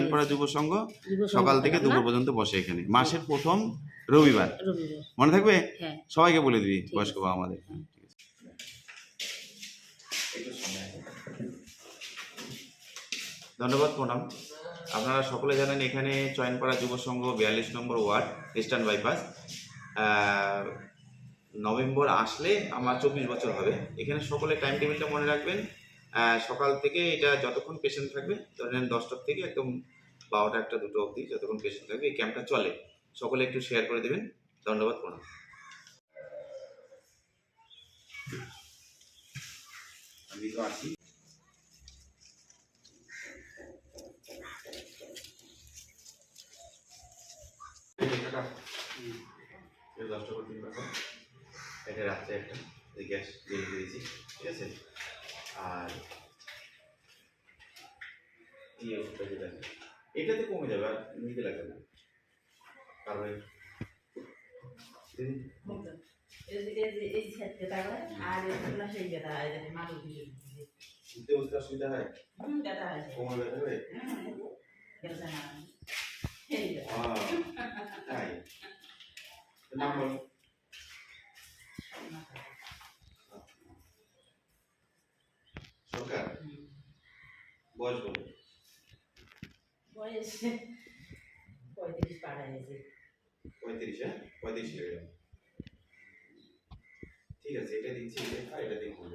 চয়নপাড়া যুব সংঘ সকাল থেকে দুপুর পর্যন্ত বসে এখানে। মাসের প্রথম রবিবার। মনে থাকবে? হ্যাঁ। সবাইকে বলে দিবি বয়স্ক। বাবা আমাদের। হ্যাঁ। ধন্যবাদ প্রণাম। আপনারা সকলে জানেন এখানে চয়নপাড়া যুব সংঘ বিয়াল্লিশ number ward Eastern bypass November আসলে আমার চব্বিশ বছর হবে। এখানে সকলে টাইম টেবিলটা মনে রাখবেন। সকাল থেকে এটা যতক্ষণ পেশেন্ট থাকবে, ধরেন দশটার থেকে একদম বারোটা একটা, দুটো অবধি যতক্ষণ পেশেন্ট থাকবে, এই ক্যাম্পটা চলে। সকলে একটু শেয়ার করে দেবেন। ধন্যবাদ, প্রণাম। দশটা করে তিন এটা রাত্রে একটা গ্যাস দিয়ে দিয়েছি। ঠিক আছে? আর এই ওষুধটা যেটা এটাতে কমে যাবে আর নিতে লাগবে না। কারণ অসুবিধা হয়? ব্যথা হবে আহ, তাই। তো নাম বলো সরকার বয়স বলো বয়স পঁয়ত্রিশ পাড়া হয়েছে। পঁয়ত্রিশ হ্যাঁ? পঁয়ত্রিশ ঠিক আছে এটা দিচ্ছি আর এটা করব।